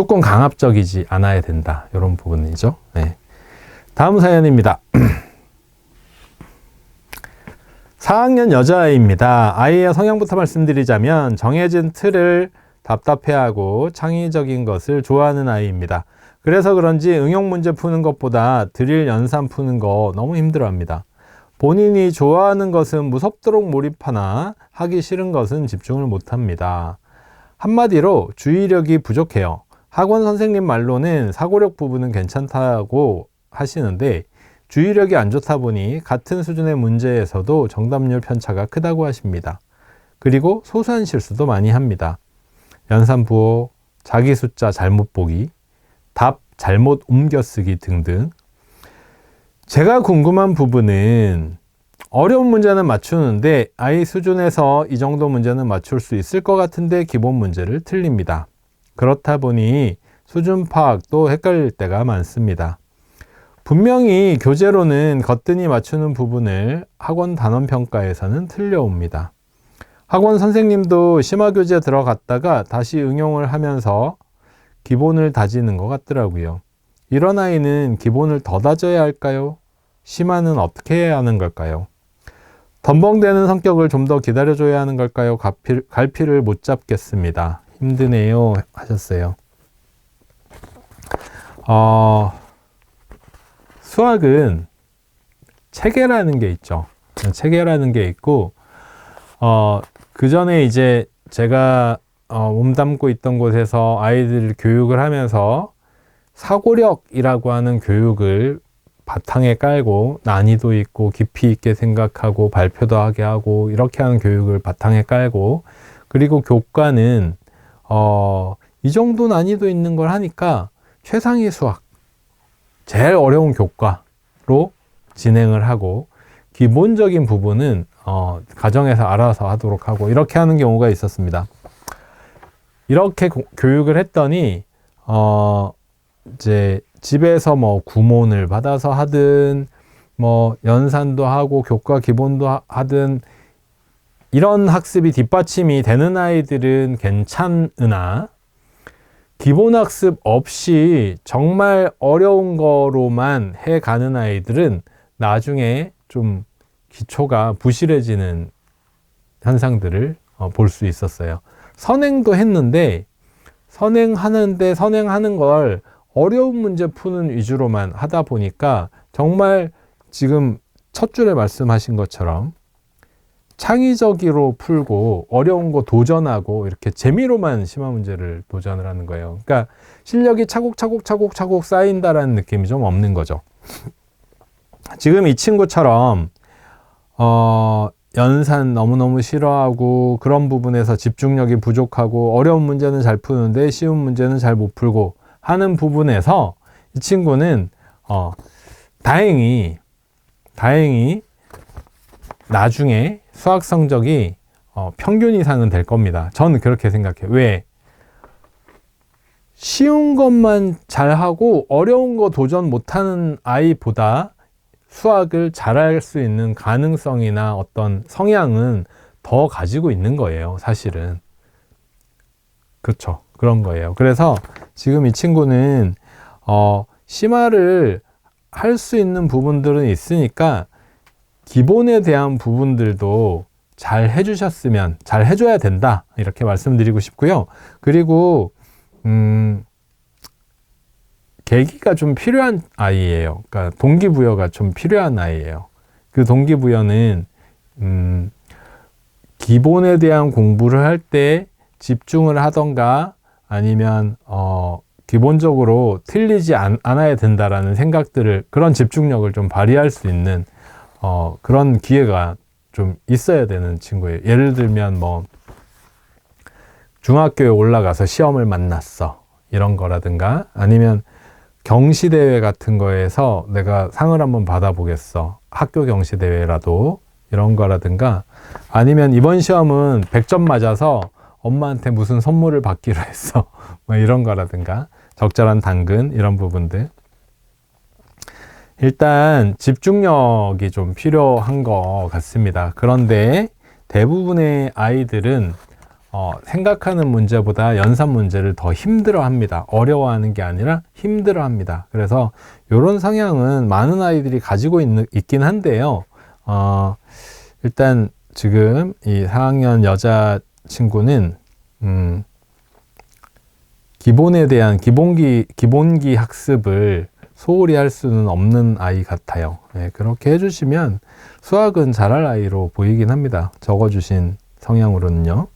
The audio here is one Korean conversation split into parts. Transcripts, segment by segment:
무조건 강압적이지 않아야 된다. 이런 부분이죠. 네. 다음 사연입니다. 4학년 여자아이입니다. 아이의 성향부터 말씀드리자면 정해진 틀을 답답해하고 창의적인 것을 좋아하는 아이입니다. 그래서 그런지 응용 문제 푸는 것보다 드릴 연산 푸는 거 너무 힘들어합니다. 본인이 좋아하는 것은 무섭도록 몰입하나 하기 싫은 것은 집중을 못합니다. 한마디로 주의력이 부족해요. 학원 선생님 말로는 사고력 부분은 괜찮다고 하시는데 주의력이 안 좋다 보니 같은 수준의 문제에서도 정답률 편차가 크다고 하십니다. 그리고 소소한 실수도 많이 합니다. 연산 부호, 자기 숫자 잘못 보기, 답 잘못 옮겨 쓰기 등등. 제가 궁금한 부분은 어려운 문제는 맞추는데 아이 수준에서 이 정도 문제는 맞출 수 있을 것 같은데 기본 문제를 틀립니다. 그렇다 보니 수준 파악도 헷갈릴 때가 많습니다. 분명히 교재로는 거뜬히 맞추는 부분을 학원 단원 평가에서는 틀려옵니다. 학원 선생님도 심화 교재 들어갔다가 다시 응용을 하면서 기본을 다지는 것 같더라고요. 이런 아이는 기본을 더 다져야 할까요? 심화는 어떻게 해야 하는 걸까요? 덤벙대는 성격을 좀 더 기다려줘야 하는 걸까요? 갈피, 갈피를 못 잡겠습니다. 힘드네요. 하셨어요. 어, 수학은 체계라는 게 있죠. 체계라는 게 있고, 어, 그 전에 이제 제가 어, 몸담고 있던 곳에서 아이들 교육을 하면서 사고력이라고 하는 교육을 바탕에 깔고 난이도 있고 깊이 있게 생각하고 발표도 하게 하고 이렇게 하는 교육을 바탕에 깔고 그리고 교과는 어, 이 정도 난이도 있는 걸 하니까 최상위 수학 제일 어려운 교과로 진행을 하고 기본적인 부분은 어, 가정에서 알아서 하도록 하고 이렇게 하는 경우가 있었습니다. 이렇게 고, 교육을 했더니 어, 이제 집에서 뭐 구몬을 받아서 하든 뭐 연산도 하고 교과 기본도 하든 이런 학습이 뒷받침이 되는 아이들은 괜찮으나 기본 학습 없이 정말 어려운 거로만 해 가는 아이들은 나중에 좀 기초가 부실해지는 현상들을 어, 볼수 있었어요. 선행도 했는데 선행하는데 선행하는 걸 어려운 문제 푸는 위주로만 하다 보니까 정말 지금 첫 줄에 말씀하신 것처럼 창의적으로 풀고 어려운 거 도전하고 이렇게 재미로만 심화 문제를 도전을 하는 거예요. 그러니까 실력이 차곡차곡 차곡차곡 쌓인다라는 느낌이 좀 없는 거죠. 지금 이 친구처럼 어 연산 너무너무 싫어하고 그런 부분에서 집중력이 부족하고 어려운 문제는 잘 푸는데 쉬운 문제는 잘 못 풀고 하는 부분에서 이 친구는 어, 다행히 다행히 나중에 수학 성적이 어, 평균 이상은 될 겁니다. 저는 그렇게 생각해요. 왜? 쉬운 것만 잘하고 어려운 거 도전 못하는 아이보다 수학을 잘할 수 있는 가능성이나 어떤 성향은 더 가지고 있는 거예요, 사실은. 그렇죠. 그런 거예요. 그래서 지금 이 친구는 어, 심화를 할 수 있는 부분들은 있으니까 기본에 대한 부분들도 잘 해주셨으면 잘 해줘야 된다 이렇게 말씀드리고 싶고요. 그리고 음, 계기가 좀 필요한 아이예요. 그러니까 동기부여가 좀 필요한 아이예요. 그 동기부여는 음, 기본에 대한 공부를 할 때 집중을 하던가 아니면 어, 기본적으로 틀리지 않, 아야 된다라는 생각들을 그런 집중력을 좀 발휘할 수 있는 어, 그런 기회가 좀 있어야 되는 친구예요. 예를 들면 뭐 중학교에 올라가서 시험을 만났어 이런 거라든가 아니면 경시대회 같은 거에서 내가 상을 한번 받아보겠어 학교 경시대회라도 이런 거라든가 아니면 이번 시험은 100점 맞아서 엄마한테 무슨 선물을 받기로 했어. 뭐 이런 거라든가 적절한 당근 이런 부분들. 일단 집중력이 좀 필요한 것 같습니다. 그런데 대부분의 아이들은 어, 생각하는 문제보다 연산 문제를 더 힘들어 합니다. 어려워하는 게 아니라 힘들어 합니다. 그래서 이런 성향은 많은 아이들이 가지고 있는, 있긴 한데요. 어, 일단 지금 이 4학년 여자 친구는, 음, 기본에 대한 기본기, 기본기 학습을 소홀히 할 수는 없는 아이 같아요. 네, 그렇게 해주시면 수학은 잘할 아이로 보이긴 합니다. 적어주신 성향으로는요.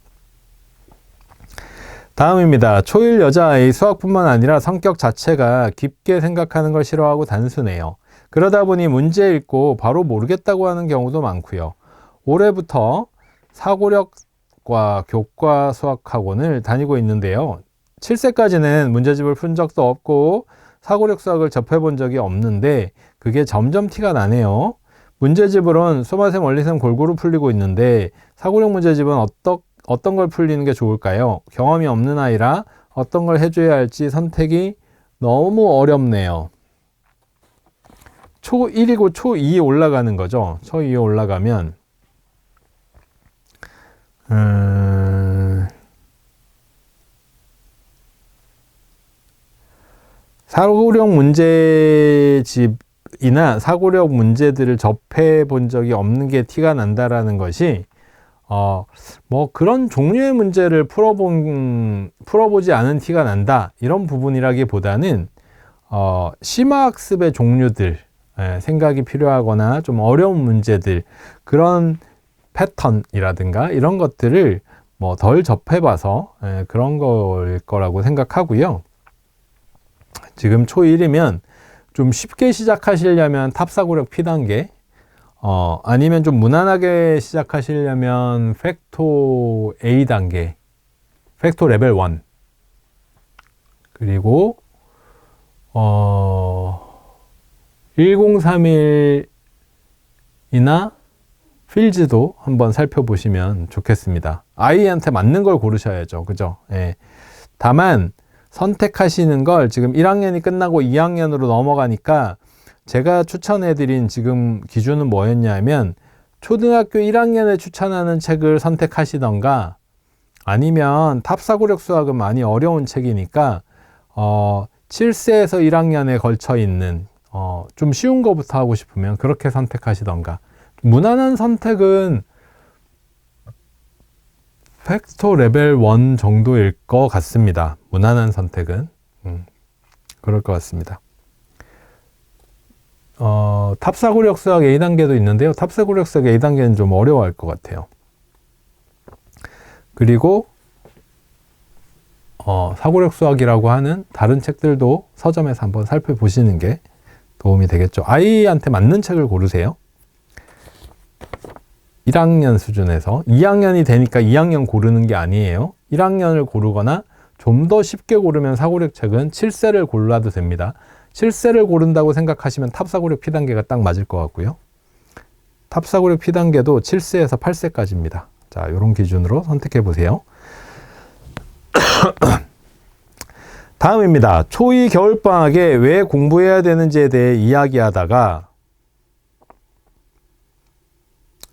다음입니다. 초일 여자아이 수학뿐만 아니라 성격 자체가 깊게 생각하는 걸 싫어하고 단순해요. 그러다 보니 문제 읽고 바로 모르겠다고 하는 경우도 많고요. 올해부터 사고력과 교과 수학학원을 다니고 있는데요. 7세까지는 문제집을 푼 적도 없고 사고력 수학을 접해본 적이 없는데 그게 점점 티가 나네요. 문제집으론 소마셈 원리셈 골고루 풀리고 있는데 사고력 문제집은 어떤 어떤 걸 풀리는 게 좋을까요? 경험이 없는 아이라 어떤 걸 해줘야 할지 선택이 너무 어렵네요. 초 1이고 초 2에 올라가는 거죠. 초 2에 올라가면 음... 사고력 문제집이나 사고력 문제들을 접해 본 적이 없는 게 티가 난다라는 것이 어, 뭐 그런 종류의 문제를 풀어본, 풀어보지 않은 티가 난다. 이런 부분이라기 보다는, 어, 심화학습의 종류들, 예, 생각이 필요하거나 좀 어려운 문제들, 그런 패턴이라든가 이런 것들을 뭐 덜 접해봐서 예, 그런 걸 거라고 생각하고요. 지금 초1이면 좀 쉽게 시작하시려면 탑사고력 P단계, 어, 아니면 좀 무난하게 시작하시려면 팩토 A 단계, 팩토 레벨 1. 그리고, 어, 1031이나 필즈도 한번 살펴보시면 좋겠습니다. 아이한테 맞는 걸 고르셔야죠. 그죠? 예. 다만, 선택하시는 걸 지금 1학년이 끝나고 2학년으로 넘어가니까 제가 추천해드린 지금 기준은 뭐였냐면 초등학교 1학년에 추천하는 책을 선택하시던가 아니면 탑사고력 수학은 많이 어려운 책이니까 어 7세에서 1학년에 걸쳐 있는 어, 좀 쉬운 거부터 하고 싶으면 그렇게 선택하시던가. 무난한 선택은 팩토 레벨 1 정도일 것 같습니다. 무난한 선택은 음, 그럴 것 같습니다. 어, 탑사고력 수학 A단계도 있는데요. 탑사고력 수학 A단계는 좀 어려워할 것 같아요. 그리고 어, 사고력 수학이라고 하는 다른 책들도 서점에서 한번 살펴보시는 게 도움이 되겠죠. 아이한테 맞는 책을 고르세요. 1학년 수준에서 2학년이 되니까 2학년 고르는 게 아니에요. 1학년을 고르거나 좀 더 쉽게 고르면 사고력 책은 7세를 골라도 됩니다. 7세를 고른다고 생각하시면 탑사고력 P단계가 딱 맞을 것 같고요. 탑사고력 P단계도 7세에서 8세까지입니다. 자, 이런 기준으로 선택해 보세요. 다음입니다. 초2 겨울방학에 왜 공부해야 되는지에 대해 이야기하다가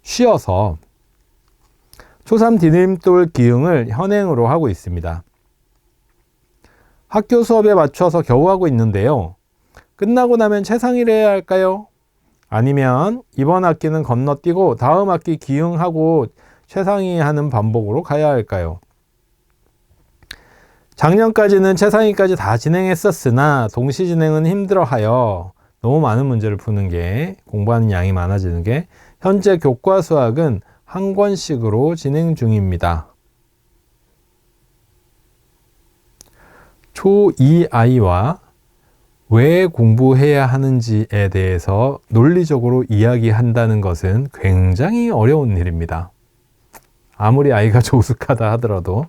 쉬어서 초3 디딤돌 기흥을 현행으로 하고 있습니다. 학교 수업에 맞춰서 겨우 하고 있는데요. 끝나고 나면 최상위를 해야 할까요? 아니면 이번 학기는 건너뛰고 다음 학기 기흥하고 최상위 하는 반복으로 가야 할까요? 작년까지는 최상위까지 다 진행했었으나 동시 진행은 힘들어하여 너무 많은 문제를 푸는 게 공부하는 양이 많아지는 게 현재 교과 수학은 한 권씩으로 진행 중입니다. 초2 아이와 왜 공부해야 하는지에 대해서 논리적으로 이야기한다는 것은 굉장히 어려운 일입니다. 아무리 아이가 조숙하다 하더라도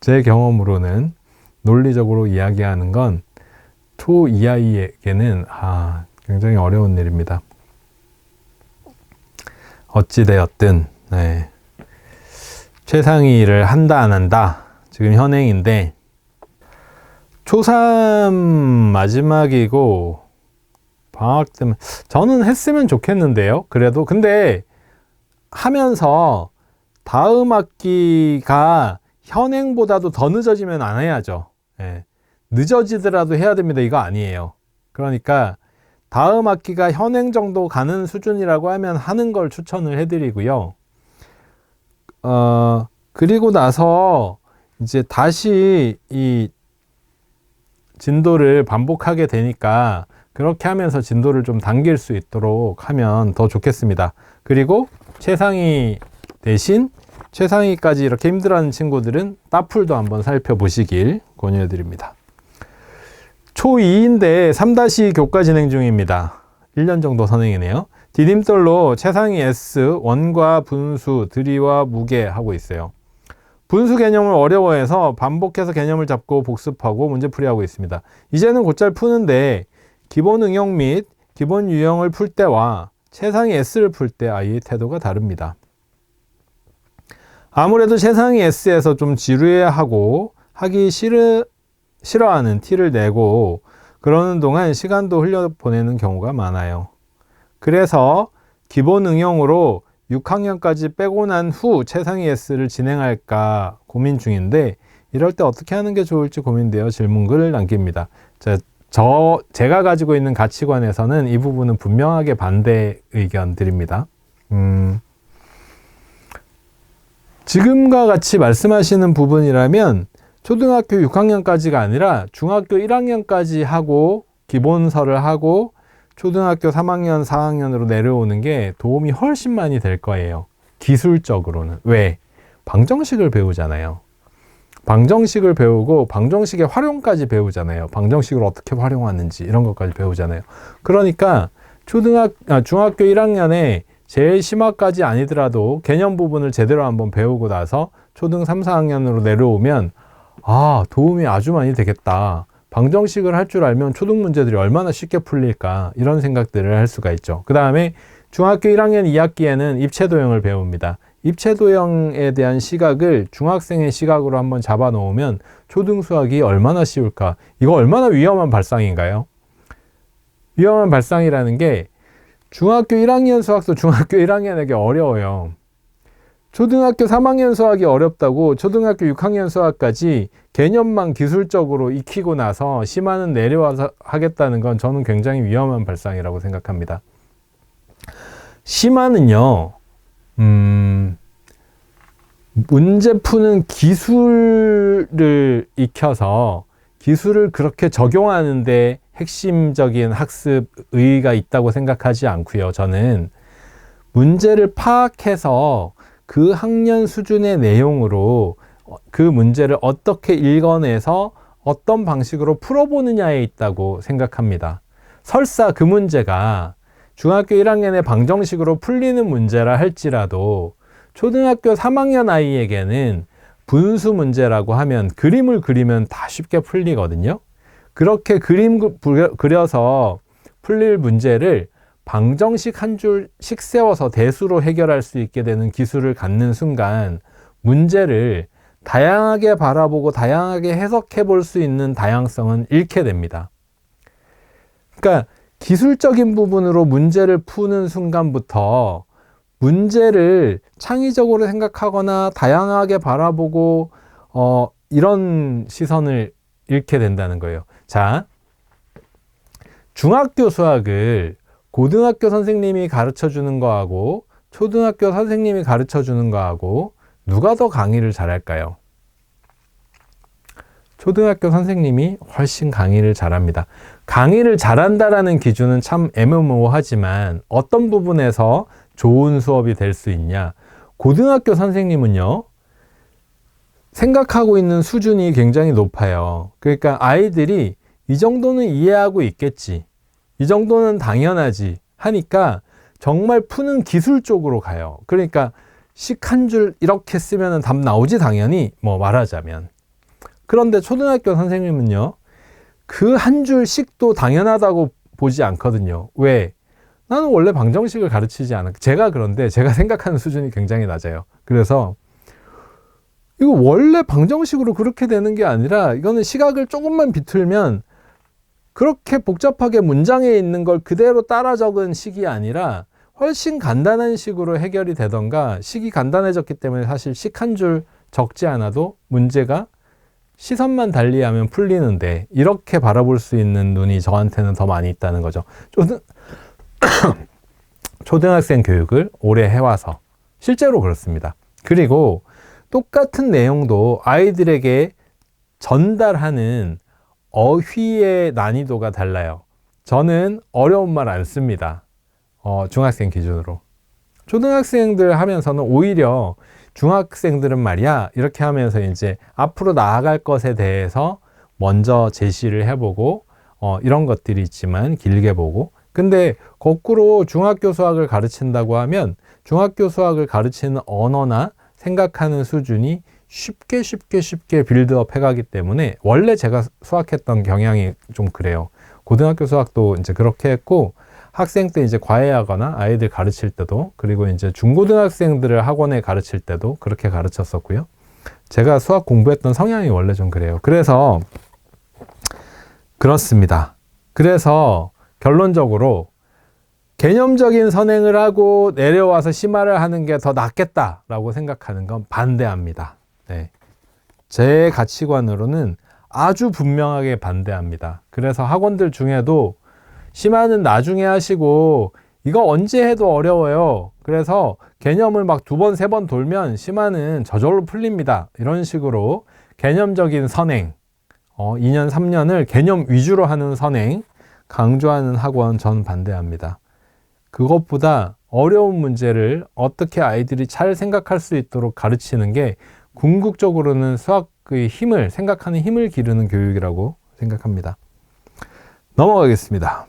제 경험으로는 논리적으로 이야기하는 건초 이아이에게는 아, 굉장히 어려운 일입니다. 어찌되었든 네. 최상위를 한다 안 한다 지금 현행인데 초3 마지막이고 방학 때면 저는 했으면 좋겠는데요. 그래도 근데 하면서 다음 학기가 현행보다도 더 늦어지면 안 해야죠. 예. 늦어지더라도 해야 됩니다. 이거 아니에요. 그러니까 다음 학기가 현행 정도 가는 수준이라고 하면 하는 걸 추천을 해드리고요. 어, 그리고 나서 이제 다시 이 진도를 반복하게 되니까 그렇게 하면서 진도를 좀 당길 수 있도록 하면 더 좋겠습니다. 그리고 최상위 대신 최상위까지 이렇게 힘들어하는 친구들은 따풀도 한번 살펴보시길 권유해 드립니다. 초2인데 3-2 교과 진행 중입니다. 1년 정도 선행이네요. 디딤돌로 최상위 S, 원과 분수, 들이와 무게 하고 있어요. 분수 개념을 어려워해서 반복해서 개념을 잡고 복습하고 문제풀이하고 있습니다. 이제는 곧잘 푸는데 기본 응용 및 기본 유형을 풀 때와 최상위 S를 풀 때 아이의 태도가 다릅니다. 아무래도 최상위 S에서 좀 지루해 하고 하기 싫어, 싫어하는 티를 내고 그러는 동안 시간도 흘려보내는 경우가 많아요. 그래서 기본 응용으로 6학년까지 빼고 난 후 최상위 S를 진행할까 고민 중인데 이럴 때 어떻게 하는 게 좋을지 고민되어 질문글을 남깁니다. 자, 저 제가 가지고 있는 가치관에서는 이 부분은 분명하게 반대 의견 드립니다. 음, 지금과 같이 말씀하시는 부분이라면 초등학교 6학년까지가 아니라 중학교 1학년까지 하고 기본서를 하고 초등학교 3학년, 4학년으로 내려오는 게 도움이 훨씬 많이 될 거예요. 기술적으로는. 왜? 방정식을 배우잖아요. 방정식을 배우고 방정식의 활용까지 배우잖아요. 방정식을 어떻게 활용하는지 이런 것까지 배우잖아요. 그러니까 초등학 아, 중학교 1학년에 제일 심화까지 아니더라도 개념 부분을 제대로 한번 배우고 나서 초등 3, 4학년으로 내려오면 아, 도움이 아주 많이 되겠다. 방정식을 할 줄 알면 초등 문제들이 얼마나 쉽게 풀릴까 이런 생각들을 할 수가 있죠. 그 다음에 중학교 1학년 2학기에는 입체도형을 배웁니다. 입체도형에 대한 시각을 중학생의 시각으로 한번 잡아 놓으면 초등 수학이 얼마나 쉬울까? 이거 얼마나 위험한 발상인가요? 위험한 발상이라는 게 중학교 1학년 수학도 중학교 1학년에게 어려워요. 초등학교 3학년 수학이 어렵다고 초등학교 6학년 수학까지 개념만 기술적으로 익히고 나서 심화는 내려와서 하겠다는 건 저는 굉장히 위험한 발상이라고 생각합니다. 심화는요, 음, 문제 푸는 기술을 익혀서 기술을 그렇게 적용하는데 핵심적인 학습 의의가 있다고 생각하지 않고요. 저는 문제를 파악해서 그 학년 수준의 내용으로 그 문제를 어떻게 읽어내서 어떤 방식으로 풀어보느냐에 있다고 생각합니다. 설사 그 문제가 중학교 1학년의 방정식으로 풀리는 문제라 할지라도 초등학교 3학년 아이에게는 분수 문제라고 하면 그림을 그리면 다 쉽게 풀리거든요. 그렇게 그림 그려서 풀릴 문제를 방정식 한 줄씩 세워서 대수로 해결할 수 있게 되는 기술을 갖는 순간 문제를 다양하게 바라보고 다양하게 해석해 볼 수 있는 다양성은 잃게 됩니다. 그러니까 기술적인 부분으로 문제를 푸는 순간부터 문제를 창의적으로 생각하거나 다양하게 바라보고 어, 이런 시선을 잃게 된다는 거예요. 자, 중학교 수학을 고등학교 선생님이 가르쳐 주는 거하고 초등학교 선생님이 가르쳐 주는 거하고 누가 더 강의를 잘할까요? 초등학교 선생님이 훨씬 강의를 잘합니다. 강의를 잘한다라는 기준은 참 애매모호하지만 어떤 부분에서 좋은 수업이 될 수 있냐? 고등학교 선생님은요, 생각하고 있는 수준이 굉장히 높아요. 그러니까 아이들이 이 정도는 이해하고 있겠지. 이 정도는 당연하지. 하니까 정말 푸는 기술 쪽으로 가요. 그러니까 식 한 줄 이렇게 쓰면 답 나오지, 당연히. 뭐 말하자면. 그런데 초등학교 선생님은요, 그 한줄 씩도 당연하다고 보지 않거든요. 왜? 나는 원래 방정식을 가르치지 않아. 제가 그런데 제가 생각하는 수준이 굉장히 낮아요. 그래서 이거 원래 방정식으로 그렇게 되는 게 아니라 이거는 시각을 조금만 비틀면 그렇게 복잡하게 문장에 있는 걸 그대로 따라 적은 식이 아니라 훨씬 간단한 식으로 해결이 되던가 식이 간단해졌기 때문에 사실 식 한 줄 적지 않아도 문제가 시선만 달리하면 풀리는데 이렇게 바라볼 수 있는 눈이 저한테는 더 많이 있다는 거죠. 초등, 초등학생 교육을 오래 해와서 실제로 그렇습니다. 그리고 똑같은 내용도 아이들에게 전달하는 어휘의 난이도가 달라요. 저는 어려운 말 안 씁니다. 어, 중학생 기준으로. 초등학생들 하면서는 오히려 중학생들은 말이야, 이렇게 하면서 이제 앞으로 나아갈 것에 대해서 먼저 제시를 해보고, 어, 이런 것들이 있지만 길게 보고. 근데 거꾸로 중학교 수학을 가르친다고 하면 중학교 수학을 가르치는 언어나 생각하는 수준이 쉽게 쉽게 쉽게 빌드업 해가기 때문에 원래 제가 수학했던 경향이 좀 그래요. 고등학교 수학도 이제 그렇게 했고 학생 때 이제 과외하거나 아이들 가르칠 때도 그리고 이제 중고등학생들을 학원에 가르칠 때도 그렇게 가르쳤었고요. 제가 수학 공부했던 성향이 원래 좀 그래요. 그래서 그렇습니다. 그래서 결론적으로 개념적인 선행을 하고 내려와서 심화를 하는 게 더 낫겠다라고 생각하는 건 반대합니다. 네. 제 가치관으로는 아주 분명하게 반대합니다. 그래서 학원들 중에도 심화는 나중에 하시고 이거 언제 해도 어려워요. 그래서 개념을 막 두 번, 세 번 돌면 심화는 저절로 풀립니다. 이런 식으로 개념적인 선행, 어, 2년, 3년을 개념 위주로 하는 선행, 강조하는 학원 전 반대합니다. 그것보다 어려운 문제를 어떻게 아이들이 잘 생각할 수 있도록 가르치는 게 궁극적으로는 수학의 힘을, 생각하는 힘을 기르는 교육이라고 생각합니다. 넘어가겠습니다.